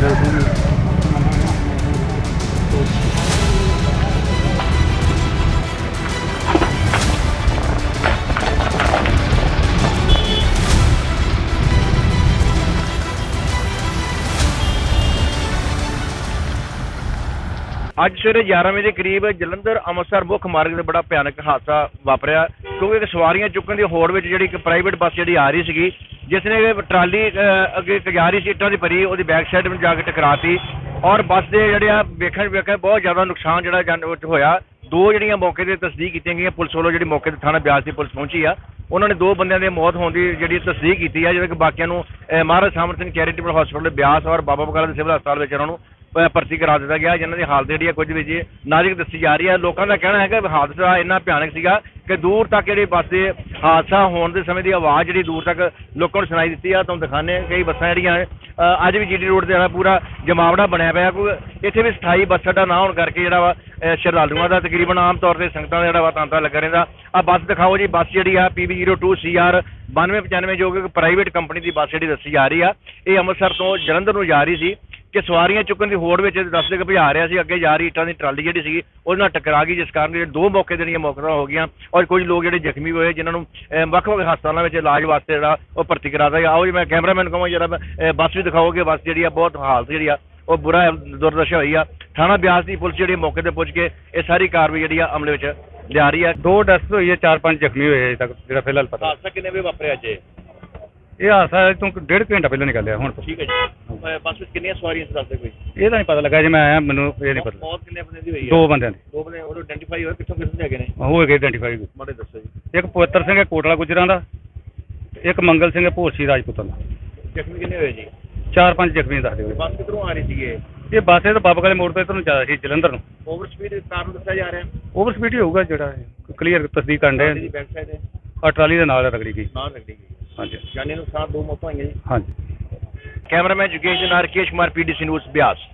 ਅੱਜ ਸਵੇਰੇ 11 ਵਜੇ ਦੇ ਕਰੀਬ ਜਲੰਧਰ ਅੰਮ੍ਰਿਤਸਰ ਮੁੱਖ ਮਾਰਗ ਤੇ ਬੜਾ ਭਿਆਨਕ ਹਾਦਸਾ ਵਾਪਰਿਆ ਕਿਉਂਕਿ ਇੱਕ ਸਵਾਰੀਆਂ ਚੁੱਕਣ ਦੀ ਹੋੜ ਵਿੱਚ ਜਿਹੜੀ ਇੱਕ ਪ੍ਰਾਈਵੇਟ ਬੱਸ ਜਿਹੜੀ ਆ ਰਹੀ ਸੀਗੀ ਜਿਸ ਨੇ ਟਰਾਲੀ ਅੱਗੇ ਕਜ਼ਾਰੀ ਸੀਟਾਂ ਦੀ ਭਰੀ, ਉਹਦੀ ਬੈਕ ਸਾਈਡ ਵਿੱਚ ਜਾ ਕੇ ਟਕਰਾਤੀ ਔਰ ਬੱਸ ਦੇ ਜਿਹੜੇ ਆ ਵੇਖਣ ਵੇਖਣ ਬਹੁਤ ਜ਼ਿਆਦਾ ਨੁਕਸਾਨ ਜਿਹੜਾ ਜਾਨ ਹੋਇਆ। ਦੋ ਜਿਹੜੀਆਂ ਮੌਕੇ ਤੇ ਤਸਦੀਕ ਕੀਤੀਆਂ ਗਈਆਂ, ਪੁਲਿਸ ਵੱਲੋਂ ਜਿਹੜੀ ਮੌਕੇ ਤੇ ਥਾਣਾ ਬਿਆਸ ਦੀ ਪੁਲਿਸ ਪਹੁੰਚੀ ਆ, ਉਹਨਾਂ ਨੇ ਦੋ ਬੰਦਿਆਂ ਦੀ ਮੌਤ ਹੋਣ ਦੀ ਜਿਹੜੀ ਤਸਦੀਕ ਕੀਤੀ ਆ ਜਿਹੜੇ ਕਿ ਬਾਕੀਆਂ ਨੂੰ ਮਹਾਰਾਜ ਸਾਮਰ ਸਿੰਘ ਚੈਰੀਟੇਬਲ ਹਸਪੀਟਲ ਬਿਆਸ ਔਰ ਬਾਬਾ ਬਕਾਲਾ ਦੇ ਸਿਵਲ ਹਸਪਤਾਲ ਵਿੱਚ ਉਹਨਾਂ ਨੂੰ ਭਰਤੀ ਕਰਾ ਦਿੱਤਾ ਗਿਆ, ਜਿਨ੍ਹਾਂ ਦੀ ਹਾਲਤ ਜਿਹੜੀ ਆ ਕੁਝ ਵੀ ਜੀ ਨਾਜ਼ੁਕ ਦੱਸੀ ਜਾ ਰਹੀ ਹੈ ਲੋਕਾਂ ਦਾ ਕਹਿਣਾ ਹੈ ਕਿ ਹਾਦਸਾ ਇੰਨਾ ਭਿਆਨਕ ਸੀਗਾ ਕਿ ਦੂਰ ਤੱਕ ਜਿਹੜੀ ਬੱਸ ਦੇ ਹਾਦਸਾ ਹੋਣ ਦੇ ਸਮੇਂ ਦੀ ਆਵਾਜ਼ ਜਿਹੜੀ ਦੂਰ ਤੱਕ ਲੋਕਾਂ ਨੂੰ ਸੁਣਾਈ ਦਿੱਤੀ ਆ, ਤੁਹਾਨੂੰ ਦਿਖਾਣੇ ਆ ਕਈ ਬੱਸਾਂ ਜਿਹੜੀਆਂ ਅੱਜ ਵੀ ਜੀਟੀ ਰੋਡ ਤੇ ਜਿਹੜਾ ਪੂਰਾ ਜਮਾਵੜਾ ਬਣਿਆ ਪਿਆ, ਕੋਈ ਇੱਥੇ ਵੀ ਸਥਾਈ ਬੱਸ ਅੱਡਾ ਨਾ ਹੋਣ ਕਰਕੇ ਜਿਹੜਾ ਵਾ ਸ਼ਰਧਾਲੂਆਂ ਦਾ ਤਕਰੀਬਨ ਆਮ ਤੌਰ ਤੇ ਸੰਗਤਾਂ ਦਾ ਜਿਹੜਾ ਵਾ ਤਾਂਤਾ ਲੱਗਾ ਰਹਿੰਦਾ। ਆ ਬੱਸ ਦਿਖਾਓ ਜੀ, ਬੱਸ ਜਿਹੜੀ ਆ PB02 CR 9295 ਜੋ ਕਿ ਇੱਕ ਪ੍ਰਾਈਵੇਟ ਕੰਪਨੀ ਦੀ ਬੱਸ ਜਿਹੜੀ ਦੱਸੀ ਜਾ ਰਹੀ ਆ। ਇਹ ਅੰਮ੍ਰਿਤਸਰ ਤੋਂ ਜਲੰਧਰ ਨੂੰ ਜਾ ਰਹੀ ਸੀ। ਕਿ ਸਵਾਰੀਆਂ ਚੁੱਕਣ ਦੀ ਹੋੜ ਵਿੱਚ ਦੱਸਦੇ ਕਿ ਭਜਾ ਰਿਹਾ ਸੀ ਅੱਗੇ ਜਾ ਰਹੀ ਇੱਟਾਂ ਦੀ ਟਰਾਲੀ ਜਿਹੜੀ ਸੀਗੀ ਉਹਦੇ ਨਾਲ ਟਕਰਾ ਗਈ ਜਿਸ ਕਾਰਨ ਜਿਹੜੇ ਦੋ ਮੌਕੇ ਜਿਹੜੀਆਂ ਮੌਤਾਂ ਹੋ ਗਈਆਂ ਔਰ ਕੁਝ ਲੋਕ ਜਿਹੜੇ ਜ਼ਖਮੀ ਹੋਏ ਜਿਨ੍ਹਾਂ ਨੂੰ ਵੱਖ-ਵੱਖ ਹਸਪਤਾਲਾਂ ਵਿੱਚ ਇਲਾਜ ਵਾਸਤੇ ਜਿਹੜਾ ਉਹ ਭਰਤੀ ਕਰਾਤਾ ਗਿਆ। ਆਓ ਜੀ ਮੈਂ ਕੈਮਰਾਮੈਨ ਕਹਾਂ ਜਰਾ ਬੱਸ ਵੀ ਦਿਖਾਓਗੇ ਬੱਸ ਜਿਹੜੀ ਆ ਬਹੁਤ ਹਾਲਤ ਜਿਹੜੀ ਆ ਉਹ ਬੁਰਾ ਦੁਰਦਸ਼ਾ ਹੋਈ ਆ। ਥਾਣਾ ਬਿਆਸ ਦੀ ਪੁਲਿਸ ਜਿਹੜੀ ਮੌਕੇ ਤੇ ਪੁੱਜ ਕੇ ਇਹ ਸਾਰੀ ਕਾਰਵਾਈ ਜਿਹੜੀ ਆ ਅਮਲ ਵਿੱਚ ਲਿਆ ਰਹੀ ਆ। ਦੋ ਡੈਥ ਹੋਈ ਹੈ ਚਾਰ ਪੰਜ ਜ਼ਖਮੀ ਹੋਏ ਅਜੇ ਤੱਕ ਜਿਹੜਾ ਫਿਲਹਾਲ ਪਤਾ। ਹਾਦਸਾ ਕਿੰਨੇ ਵਜੇ ਵਾਪਰਿਆ ਅੱਜ? ਇਹ ਹਾਦਸਾ ਤੋਂ ਡੇਢ ਘੰਟਾ ਪਹਿਲਾਂ ਨਿਕਲਿਆ ਹੁਣ ਠੀਕ ਹੈ ਜੀ। ਬੱਸ ਵਿੱਚ ਕਿੰਨੀਆਂ ਸਵਾਰੀਆਂ ਸੀ ਦੱਸਦੇ ਕੋਈ? ਇਹ ਤਾਂ ਨਹੀਂ ਪਤਾ ਲੱਗਾ ਜੇ ਮੈਂ ਆਇਆ ਮੈਨੂੰ ਇਹ ਨਹੀਂ ਪਤਾ। ਮੌਤ ਕਿੰਨੇ ਬੰਦੇ ਦੀ ਹੋਈ ਦੋ ਬੰਦਿਆਂ ਦੇ। ਦੋ ਬੰਦੇ ਉਹ ਆਇਡੈਂਟੀਫਾਈ ਹੋਏ ਕਿੱਥੋਂ ਕਿੱਥੋਂ ਦੇ ਹੈਗੇ ਨੇ? ਹੋ ਗਏ ਆਇਡੈਂਟੀਫਾਈ ਮਾੜੇ ਦੱਸੋ ਜੀ। ਇੱਕ ਪਵਿੱਤਰ ਸਿੰਘ ਹੈ ਕੋਟਲਾ ਗੁਜਰਾਂ ਦਾ। ਇੱਕ ਮੰਗਲ ਸਿੰਘ ਹੈ ਭੋਸੀ ਰਾਜਪੂਤਾਂ ਦਾ। ਜ਼ਖਮੀ ਕਿੰਨੇ ਹੋਏ ਜੀ? ਚਾਰ ਪੰਜ ਜ਼ਖਮੀ ਦੱਸਦੇ ਹੋਏ ਬੱਸ ਕਿੱਧਰੋਂ ਆ ਰਹੀ ਸੀ ਇਹ? ਇਹ ਬੱਸ ਇਹ ਤਾਂ ਬਾਬਾ ਕਾਲੇ ਮੋੜ ਤੋਂ ਇੱਧਰ ਨੂੰ ਸੀ ਜਲੰਧਰ ਨੂੰ। ਓਵਰ ਸਪੀਡ ਕਾਰਨ ਦੱਸਿਆ ਜਾ ਰਿਹਾ। ਓਵਰ ਸਪੀਡ ਹੀ ਹੋਊਗਾ ਜਿਹੜਾ ਕਲੀਅਰ ਤਸਦੀਕ ਕਰਨ ਦੀ ਦੇ ਬੈਕ ਸਾਈਡ ਆ ਟਰਾਲੀ ਦੇ ਨਾਲ ਰਗੜੀ ਗਈ। ਨਾਲ ਲੱਗਦੀ ਗਈ। ਹਾਂਜੀ। ਜਾਨੀ ਨੁਕਸਾਨ ਦੋ ਮੌਤਾਂ ਹੋਈਆਂ ਜੀ। ਹਾਂਜੀ। ਕੈਮਰਾਮੈਨ ਜੁਗੇਸ਼ ਦੇ ਨਾਲ ਰਕੇਸ਼ ਕੁਮਾਰ ਪੀਡੀਸੀ ਨਿਊਜ਼ ਬਿਆਸ।